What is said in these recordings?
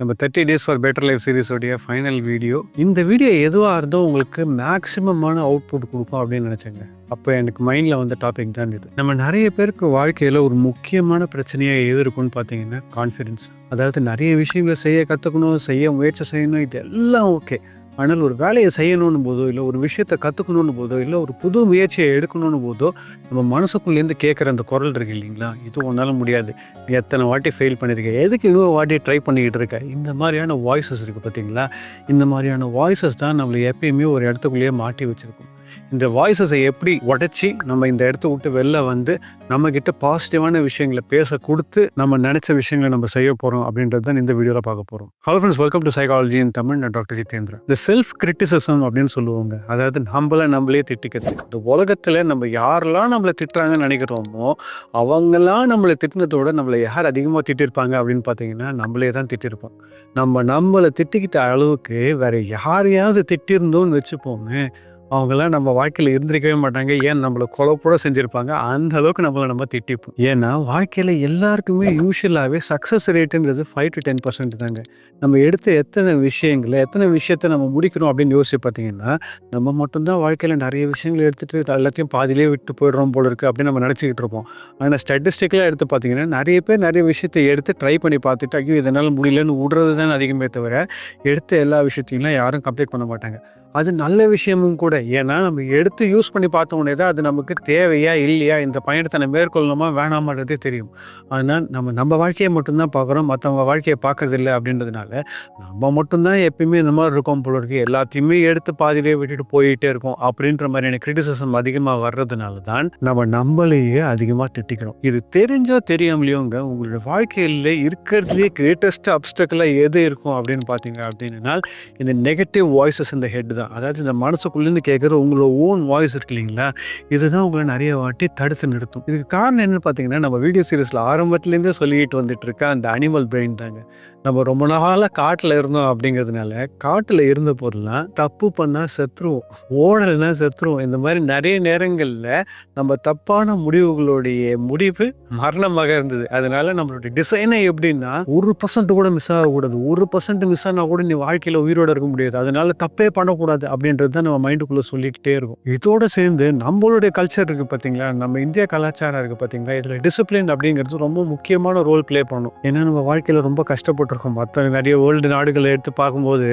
நம்ம thirty days for better life சீரிஸோடைய final video இந்த video எதுவாக இருந்தோ உங்களுக்கு மேக்ஸிமமான அவுட்புட் கொடுக்கும் அப்படின்னு நினச்சேங்க. அப்போ எனக்கு மைண்டில் வந்த டாபிக் தான் இது. நம்ம நிறைய பேருக்கு வாழ்க்கையில் ஒரு முக்கியமான பிரச்சனையாக எது இருக்கும்னு பார்த்தீங்கன்னா கான்ஃபிடென்ஸ் அதாவது நிறைய விஷயங்களை செய்ய கற்றுக்கணும் செய்ய முயற்சி செய்யணும் இது எல்லாம் ஓகே ஆனால் ஒரு வேலையை செய்யணும்னு போதோ இல்லை ஒரு விஷயத்தை கற்றுக்கணும்னு போதோ இல்லை ஒரு புது முயற்சியை எடுக்கணும்னு போதோ நம்ம மனசுக்குள்ளேருந்து கேட்குற அந்த குரல் இருக்கு இல்லைங்களா? இது உன்னால் முடியாது. நீ எத்தனை வாட்டி ஃபெயில் பண்ணியிருக்க எதுக்கு இன்னொரு வாட்டி ட்ரை பண்ணிக்கிட்டு இருக்க? இந்த மாதிரியான வாய்ஸஸ் இருக்குது பார்த்தீங்களா இந்த மாதிரியான வாய்ஸஸ் தான் நம்மளை எப்பயுமே ஒரு இடத்துக்குள்ளேயே மாட்டி வச்சுருக்கோம். இந்த வாய்ஸஸை எப்படி உடைச்சி நம்ம இந்த இடத்த விட்டு வெளில வந்து நம்மக்கிட்ட பாசிட்டிவான விஷயங்களை பேச கொடுத்து நம்ம நினச்ச விஷயங்களை நம்ம செய்ய போகிறோம் அப்படின்றது தான் இந்த வீடியோவில் பார்க்க போகிறோம் hello friends welcome to psychology in Tamil நான் டாக்டர் ஜிதேந்திரன் இந்த செல்ஃப் கிரிட்டிசிசம் அப்படின்னு சொல்லுவாங்க. அதாவது நம்மள நம்மளே திட்டிக்கிறது இந்த உலகத்தில் நம்ம யாரெல்லாம் நம்மளை திட்டுறாங்கன்னு நினைக்கிறோமோ அவங்கெல்லாம் நம்மளை திட்டினதோட நம்மளை யார் அதிகமாக திட்டிருப்பாங்க அப்படின்னு பார்த்தீங்கன்னா நம்மளே தான் திட்டிருப்போம். நம்ம நம்மளை திட்டிக்கிட்ட அளவுக்கு வேற யாரையாவது திட்டிருந்தோம்னு வச்சுப்போமே அவங்கெல்லாம் நம்ம வாழ்க்கையில் இருந்திருக்கவே மாட்டாங்க. ஏன் நம்மளை கொலப்போட செஞ்சுருப்பாங்க. அந்த அளவுக்கு நம்மளை நம்ம திட்டிப்போம். ஏன்னா வாழ்க்கையில் எல்லாருக்குமே யூஸ்வலாகவே சக்ஸஸ் ரேட்டுன்றது ஃபைவ் டு டென் பர்சன்ட் தாங்க. நம்ம எடுத்த எத்தனை விஷயங்களை எத்தனை விஷயத்த நம்ம முடிக்கிறோம் அப்படின்னு யோசிச்சு பார்த்தீங்கன்னா நம்ம மட்டும்தான் வாழ்க்கையில் நிறைய விஷயங்களை எடுத்துகிட்டு எல்லாத்தையும் பாதியிலே விட்டு போயிடுறோம் போல இருக்குது அப்படின்னு நம்ம நினச்சிக்கிட்டு இருப்போம். ஆனால் ஸ்டாட்டிஸ்டிக்கலாக எடுத்து பார்த்தீங்கன்னா நிறைய பேர் நிறைய விஷயத்தை எடுத்து ட்ரை பண்ணி பார்த்துட்டு ஐயோ இதனால் முடியலன்னு விடுறது தான் அதிகமே தவிர எடுத்த எல்லா விஷயத்தையும் யாரும் கம்ப்ளீட் பண்ண மாட்டாங்க. அது நல்ல விஷயமும் கூட. ஏன்னா நம்ம எடுத்து யூஸ் பண்ணி பார்த்த உடனே தான் அது நமக்கு தேவையா இல்லையா? இந்த பயணத்தை நம்ம மேற்கொள்ளணுமா வேணாமான்றதே தெரியும். ஆனால் நம்ம நம்ம வாழ்க்கையை மட்டும்தான் பார்க்குறோம். மற்றவங்க வாழ்க்கையை பார்க்கறது இல்லை அப்படின்றதுனால நம்ம மட்டும்தான் எப்பயுமே இந்த மாதிரி இருக்கோம் போல இருக்கு. எல்லாத்தையுமே எடுத்து பாதியிலே விட்டுட்டு போயிட்டே இருக்கோம் அப்படின்ற மாதிரியான கிரிட்டிசிசம் அதிகமாக வர்றதுனால தான் நம்ம நம்மளையே அதிகமாக திட்டிக்கிறோம். இது தெரிஞ்சோ தெரியாமலையோங்க உங்களோட வாழ்க்கையில் இருக்கிறதுலே கிரேட்டஸ்ட் அப்டக்கலாக எது இருக்கும் அப்படின்னு பார்த்தீங்க அப்படின்னா இந்த நெகட்டிவ் வாய்ஸஸ் இந்த ஹெட் தான் அதாவது இந்த மனசுக்குள்ளேருந்து கேட்குற உங்களோட ஓன் வாய்ஸ் இருக்கு இல்லைங்களா? இதுதான் உங்களை நிறைய வாட்டி தடுத்து நிறுத்தும். இதுக்கு காரணம் என்னன்னு பார்த்தீங்கன்னா நம்ம வீடியோ சீரீஸில் ஆரம்பத்துலேருந்தே சொல்லிக்கிட்டு வந்துட்டு இருக்க அந்த அனிமல் பிரெயின் தாங்க. நம்ம ரொம்ப நாளாக காட்டில் இருந்தோம் அப்படிங்கிறதுனால காட்டில் இருந்த போதெல்லாம் தப்பு பண்ணால் செத்துருவோம். ஓடலைன்னா செத்துருவோம். இந்த மாதிரி நிறைய நேரங்களில் நம்ம தப்பான முடிவுகளுடைய முடிவு மரணமாக இருந்தது. அதனால நம்மளுடைய டிசைனே எப்படின்னா ஒரு பர்சன்ட் கூட மிஸ் ஆகக்கூடாது. ஒரு பர்சன்ட் மிஸ் ஆனால் கூட நீ வாழ்க்கையில் உயிரோட இருக்க முடியாது. அதனால தப்பே பண்ணக்கூடாது. அப்படின்றது தான் நம்ம மைண்டுக்குள்ளே சொல்லிக்கிட்டே இருக்கும். இதோட சேர்ந்து நம்மளுடைய கல்ச்சர் இருக்குது பார்த்தீங்களா நம்ம இந்திய கலாச்சாரம் இருக்குது பார்த்தீங்களா இதில் டிசிப்ளின் அப்படிங்கிறது ரொம்ப முக்கியமான ரோல் ப்ளே பண்ணும். ஏன்னா நம்ம வாழ்க்கையில் ரொம்ப கஷ்டப்பட்டிருக்கோம். மற்ற நிறைய வேர்ல்டு நாடுகளை எடுத்து பார்க்கும்போது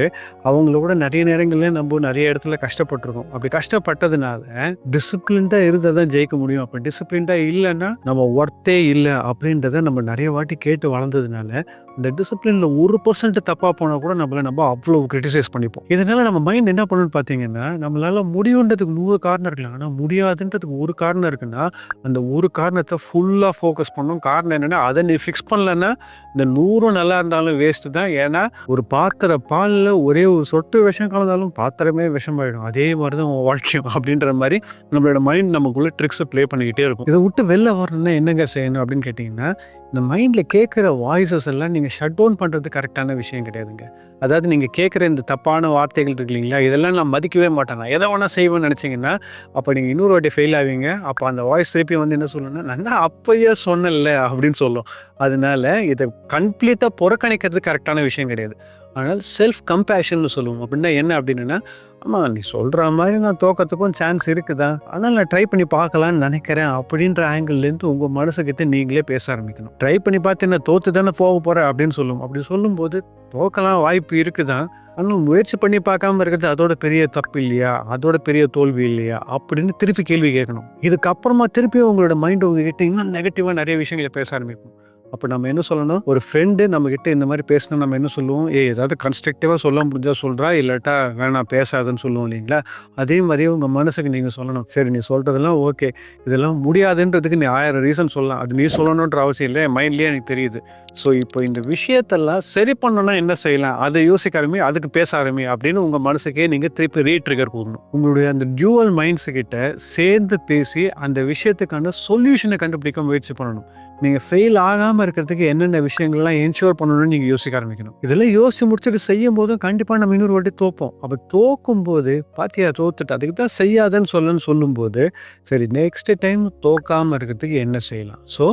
அவங்களோட நிறைய நேரங்களில் நம்ம நிறைய இடத்துல கஷ்டப்பட்டிருக்கோம். அப்படி கஷ்டப்பட்டதுனால டிசிப்ளின்டாக இருந்தால் தான் ஜெயிக்க முடியும். அப்போ டிசிப்ளின்டாக இல்லைன்னா நம்ம ஒர்த்தே இல்லை அப்படின்றத நம்ம நிறைய வாட்டி கேட்டு வளர்ந்ததுனால இந்த டிசிப்ளினில் ஒரு பர்சன்ட் தப்பாக போனால் கூட நம்மளை நம்ம அவ்வளோ கிரிட்டிசைஸ் பண்ணிப்போம். இதனால நம்ம மைண்ட் என்ன பண்ணணும்னு பார்த்தீங்கன்னா நம்மளால் முடியுன்றதுக்கு நூறு காரணம் இருக்கலாம். ஆனால் முடியாதுன்றதுக்கு ஒரு காரணம் இருக்குன்னா அந்த ஒரு காரணத்தை ஃபுல்லாக ஃபோக்கஸ் பண்ணும் காரணம் என்னென்னா அதை நீ ஃபிக்ஸ் பண்ணலன்னா இந்த நூறும் நல்லா இருந்தாலும் வேஸ்ட்டு தான். ஏன்னா ஒரு பாத்திர பாலில் ஒரே ஒரு சொட்டு விஷம் கலந்தாலும் பாத்திரமே விஷமாயிடும். அதே மாதிரி தான் உன் வாழ்க்கையும் அப்படின்ற மாதிரி நம்மளோட மைண்ட் நமக்குள்ள ட்ரிக்ஸை ப்ளே பண்ணிக்கிட்டே இருக்கும். இதை விட்டு வெளில வரணும்னா என்னங்க செய்யணும் அப்படின்னு கேட்டிங்கன்னா இந்த மைண்டில் கேட்குற வாய்ஸஸ் எல்லாம் நீங்கள் ஷட் டவுன் பண்ணுறது கரெக்டான விஷயம் கிடையாதுங்க. அதாவது நீங்கள் கேட்குற இந்த தப்பான வார்த்தைகள் இருக்கு இல்லைங்களா இதெல்லாம் நான் மதிக்கவே மாட்டேன். நான் எதை வேணால் செய்வேன்னு நினச்சிங்கன்னா அப்போ நீங்கள் இன்னொரு வாட்டி ஃபெயில் ஆவீங்க. அப்போ அந்த வாய்ஸ் திருப்பி வந்து என்ன சொல்லணும்னா நான் அப்பயே சொன்னேன்ல அப்படின்னு சொல்லும். அதனால இதை கம்ப்ளீட்டாக புறக்கணிக்கிறது கரெக்டான விஷயம் கிடையாது. ஆனால் செல்ஃப் கம்பேஷன்னு சொல்லுவோம். அப்படின்னா என்ன அப்படின்னா ஆமாம் நீ சொல்கிற மாதிரி நான் தோக்கத்துக்கும் சான்ஸ் இருக்குதா? அதனால் நான் ட்ரை பண்ணி பார்க்கலான்னு நினைக்கிறேன் அப்படின்ற ஆங்கிள்லேருந்து உங்கள் மனசுக்கிட்ட நீங்களே பேச ஆரம்பிக்கணும். ட்ரை பண்ணி பார்த்து என்ன தோற்று தானே போக போகிறேன் அப்படின்னு சொல்லும். அப்படி சொல்லும்போது தோக்கலாம் வாய்ப்பு இருக்குதான். ஆனால் முயற்சி பண்ணி பார்க்காம இருக்கிறது அதோட பெரிய தப்பு இல்லையா? அதோட பெரிய தோல்வி இல்லையா? அப்படின்னு திருப்பி கேள்வி கேட்கணும். இதுக்கப்புறமா திருப்பி உங்களோட மைண்ட் உங்ககிட்ட இன்னும் நெகட்டிவாக நிறைய விஷயங்களை பேச ஆரம்பிக்கும். அப்போ நம்ம என்ன சொல்லணும் ஒரு ஃப்ரெண்டு நம்மக்கிட்ட இந்த மாதிரி பேசினா நம்ம என்ன சொல்லுவோம்? ஏ ஏதாவது கன்ஸ்ட்ரக்டிவாக சொல்ல முடிஞ்சா சொல்கிறா இல்லாட்டா வேணாம் பேசாதுன்னு சொல்லுவோம் இல்லைங்களா? அதே மாதிரி உங்கள் மனசுக்கு நீங்கள் சொல்லணும். சரி நீ சொல்கிறதெல்லாம் ஓகே. இதெல்லாம் முடியாதுன்றதுக்கு நீ ஆயிரம் ரீசன் சொல்லலாம். அது நீ சொல்லணுன்ற அவசியம் இல்லை. என் மைண்ட்லேயே எனக்கு தெரியுது. ஸோ இப்போ இந்த விஷயத்தெல்லாம் சரி பண்ணணும்னா என்ன செய்யலாம்? அதை யோசிக்க ஆரம்பி அதுக்கு பேச ஆரம்பி அப்படின்னு உங்கள் மனசுக்கே நீங்கள் திருப்பி ரீட்ரிகர் போகணும் உங்களுடைய அந்த டியூவல் மைண்ட்ஸ் கிட்ட சேர்ந்து பேசி அந்த விஷயத்துக்கான சொல்யூஷனை கண்டுபிடிக்க முயற்சி பண்ணணும். நீங்கள் ஃபெயில் ஆகாமல் இருக்கிறதுக்கு என்னென்ன விஷயங்கள்லாம் என்ஷோர் பண்ணணும்னு நீங்கள் யோசிக்க ஆரம்பிக்கணும். இதெல்லாம் யோசிச்சு முடிச்சுட்டு செய்யும் போதும் கண்டிப்பாக நம்ம இன்னொரு வாட்டி தோப்போம். அப்போ தோக்கும் போது பாத்தியா தோத்துட்டு அதுக்கு தான் செய்யாதன்னு சொல்லணும்னு சொல்லும்போது சரி நெக்ஸ்ட் டைம் தோக்காமல் இருக்கிறதுக்கு என்ன செய்யலாம்? ஸோ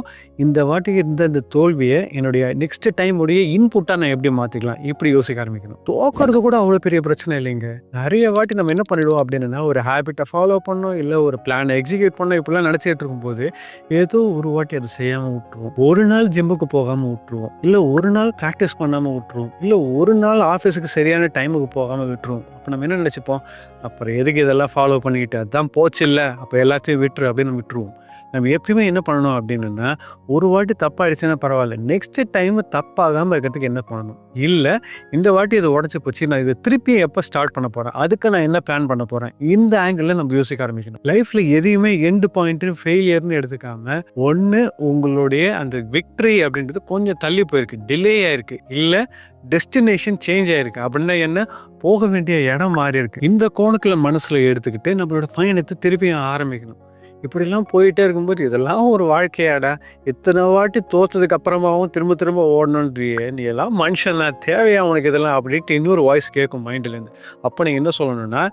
இந்த வாட்டிக்கு இருந்த இந்த தோல்வியை என்னுடைய நெக்ஸ்ட் டைம் உடைய இன்புட்டாக நான் எப்படி மாற்றிக்கலாம் இப்படி யோசிக்க ஆரம்பிக்கணும். தோக்கிறது கூட அவ்வளோ பெரிய பிரச்சனை இல்லைங்க. நிறைய வாட்டி நம்ம என்ன பண்ணிடுவோம் அப்படின்னா ஒரு ஹேபிட்டை ஃபாலோ பண்ணோம் இல்லை ஒரு பிளானை எக்ஸிக்யூட் பண்ணோம் இப்படிலாம் நினச்சிட்டு இருக்கும்போது ஏதோ ஒரு வாட்டி அதை செய்யாமல் விட்டுருவோம். ஒரு நாள் ஜிம்முக்கு போகாமல் விட்டுருவோம். இல்லை ஒரு நாள் ப்ராக்டிஸ் பண்ணாமல் விட்டுருவோம். இல்லை ஒரு நாள் ஆஃபீஸுக்கு சரியான டைமுக்கு போகாமல் விட்டுருவோம். அப்போ நம்ம என்ன நினச்சிப்போம்? அப்புறம் எதுக்கு இதெல்லாம் ஃபாலோ பண்ணிக்கிட்டு அதான் போச்சு இல்லை அப்போ எல்லாத்தையும் விட்டுரு அப்படின்னு விட்டுருவோம். நம்ம எப்பயுமே என்ன பண்ணணும் அப்படின்னா ஒரு வாட்டி தப்பாயிடுச்சுன்னா பரவாயில்ல. நெக்ஸ்ட் டைம் தப்பாகாமல் இருக்கிறதுக்கு என்ன பண்ணணும்? இல்லை இந்த வாட்டி இதை உடச்சி போச்சு நான் இதை திருப்பி எப்போ ஸ்டார்ட் பண்ண போகிறேன் அதுக்கு நான் என்ன பிளான் பண்ண போகிறேன் இந்த ஆங்கிளில் நம்ம யோசிக்க ஆரம்பிக்கணும். லைஃப்பில் எதையுமே எண்டு பாயிண்ட்டு ஃபெயிலியர்னு எடுத்துக்காமல் ஒன்று உங்களுடைய அந்த விக்டர் அப்படின்றது கொஞ்சம் தள்ளி போயிருக்கு. டிலே ஆயிருக்கு. இல்லை டெஸ்டினேஷன் சேஞ்ச் ஆயிருக்கு. அப்படின்னா என்ன? போக வேண்டிய இடம் மாறி இருக்கு. இந்த கோணத்தில் மனசில் எடுத்துக்கிட்டு நம்மளோட பயணத்தை திருப்பியும் ஆரம்பிக்கணும். இப்படிலாம் போயிட்டே இருக்கும்போது இதெல்லாம் ஒரு வாழ்க்கையாடா. இத்தனை வாட்டி தோத்ததுக்கு அப்புறமாவும் திரும்ப திரும்ப ஓடணுன்றியே. நீ எல்லாம் மனுஷன் தான் தேவையா உனக்கு இதெல்லாம்? அப்படின்ட்டு இன்னொரு வாய்ஸ் கேட்கும் மைண்ட்லேருந்து அப்போ நீங்கள் என்ன சொல்லணும்னா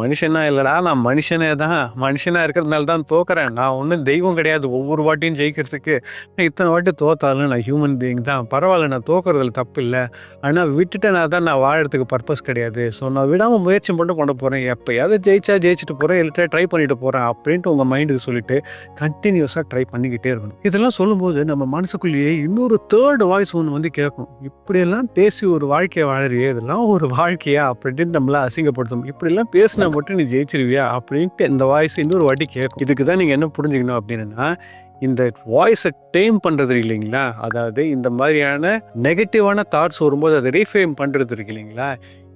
மனுஷனா இல்லைடா நான் மனுஷனே தான். மனுஷனாக இருக்கிறதுனால தான் தோக்குறேன். நான் ஒன்றும் தெய்வம் கிடையாது. ஒவ்வொரு வாட்டியும் ஜெயிக்கிறதுக்கு நான் இத்தனை வாட்டி தோத்தாலும் நான் ஹியூமன் பீயிங் தான். பரவாயில்ல நான் தோக்குறதுல தப்பு இல்லை ஆனால் விட்டுட்டேனா தான் நான் வாழறதுக்கு பர்பஸ் கிடையாது. ஸோ நான் விடாமல் முயற்சி மட்டும் பண்ண போகிறேன் எப்போயாவது ஜெயிச்சா ஜெயிச்சுட்டு போகிறேன் இல்லை ட்ரை பண்ணிட்டு போகிறேன் அப்படின்ட்டு உங்கள் மைண்டுக்கு சொல்லிட்டு கண்டினியூஸாக ட்ரை பண்ணிக்கிட்டே இருக்கணும். இதெல்லாம் சொல்லும்போது நம்ம மனசுக்குள்ளேயே இன்னொரு தேர்ட் வாய்ஸ் ஒன்று வந்து கேட்கும். இப்படியெல்லாம் பேசி ஒரு வாழ்க்கையை வாழறியே? இதெல்லாம் ஒரு வாழ்க்கையா? அப்படின்ட்டு நம்மளை அசிங்கப்படுத்தும். இப்படிலாம் பேசின மட்டும் நீ ஜெயிச்சிருவியா அப்படின்ட்டு இந்த வாய்ஸ் இன்னொரு வாட்டி கேட்கும். இதுக்கு தான் நீங்கள் என்ன புரிஞ்சுக்கணும் அப்படின்னா இந்த வாய்ஸை டேம் பண்ணுறது இல்லைங்களா? அதாவது இந்த மாதிரியான நெகட்டிவான தாட்ஸ் வரும்போது அதை ரீஃபேம் பண்ணுறது இருக்கு இல்லைங்களா?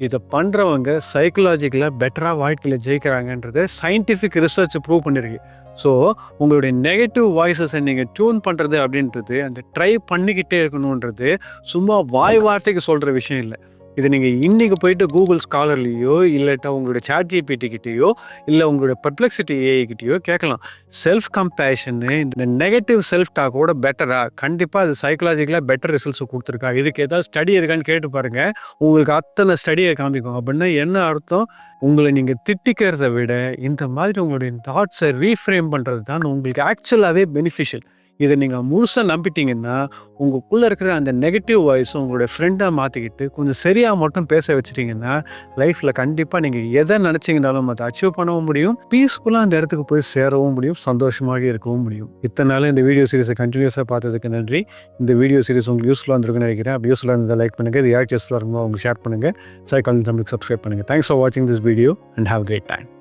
இதை பண்ணுறவங்க சைக்கலாஜிக்கலாக பெட்டராக வாழ்க்கையில் ஜெயிக்கிறாங்கன்றதை சயின்டிஃபிக் ரிசர்ச் ப்ரூவ் பண்ணியிருக்கு ஸோ உங்களுடைய நெகட்டிவ் வாய்ஸஸை நீங்கள் டியூன் பண்ணுறது அப்படின்றது அந்த ட்ரை பண்ணிக்கிட்டே இருக்கணுன்றது சும்மா வாய் வார்த்தைக்கு சொல்கிற விஷயம் இல்லை. இது நீங்கள் இன்றைக்கி போயிட்டு கூகுள் ஸ்காலர்லேயோ இல்லாட்டா உங்களுடைய சாட் ஜிபிடி கிட்டேயோ இல்லை உங்களுடைய பர்ப்ளெக்சிட்டி ஏஐ கிட்டேயோ கேட்கலாம். செல்ஃப் கம்பேஷனு இந்த நெகட்டிவ் செல்ஃப் டாக்கோட பெட்டரா கண்டிப்பாக அது சைக்கலாஜிக்கலாக பெட்டர் ரிசல்ட்ஸ் கொடுத்துருக்கா? இதுக்கு ஏதாவது ஸ்டடி இருக்கான்னு கேட்டு பாருங்கள் உங்களுக்கு அத்தனை ஸ்டடியை காமிக்கும். அப்படின்னா என்ன அர்த்தம்? உங்களை நீங்கள் திட்டிக்கிறத விட இந்த மாதிரி உங்களுடைய தாட்ஸை ரீஃப்ரேம் பண்ணுறது தான் உங்களுக்கு ஆக்சுவலாகவே பெனிஃபிஷியல் இதை நீங்கள் முழுசாக நம்பிட்டீங்கன்னா உங்களுக்குள்ளே இருக்கிற அந்த நெகட்டிவ் வாய்ஸும் உங்களுடைய ஃப்ரெண்டாக மாற்றிக்கிட்டு கொஞ்சம் சரியாக மட்டும் பேச வச்சுட்டிங்கன்னா லைஃப்பில் கண்டிப்பாக நீங்கள் எதை நினச்சிங்கனாலும் அதை அச்சீவ் பண்ணவும் முடியும். பீஸ்ஃபுல்லாக அந்த இடத்துக்கு போய் சேரவும் முடியும். சந்தோஷமாக இருக்கவும் முடியும். இத்தனை நாள் இந்த வீடியோ சீரிஸை கண்டினியூஸாக பார்த்ததுக்கு நன்றி. இந்த வீடியோ சீரிஸ் உங்களுக்கு யூஸ்ஃபுல்லாக இருந்திருக்குன்னு நினைக்கிறேன். அப்படி யூஸ்ஃபுல்லாக இருந்தால் லைக் பண்ணுங்கள் இது யாருக்கு யூஸ்ஃபுல்லாக இருக்குமோ அவங்க ஷேர் பண்ணுங்கள் சைக்காலஜி தமிழுக்கு சப்ஸ்கிரைப் பண்ணுங்கள் தேங்க்ஸ் ஃபார் வாட்சிங் this video and have great time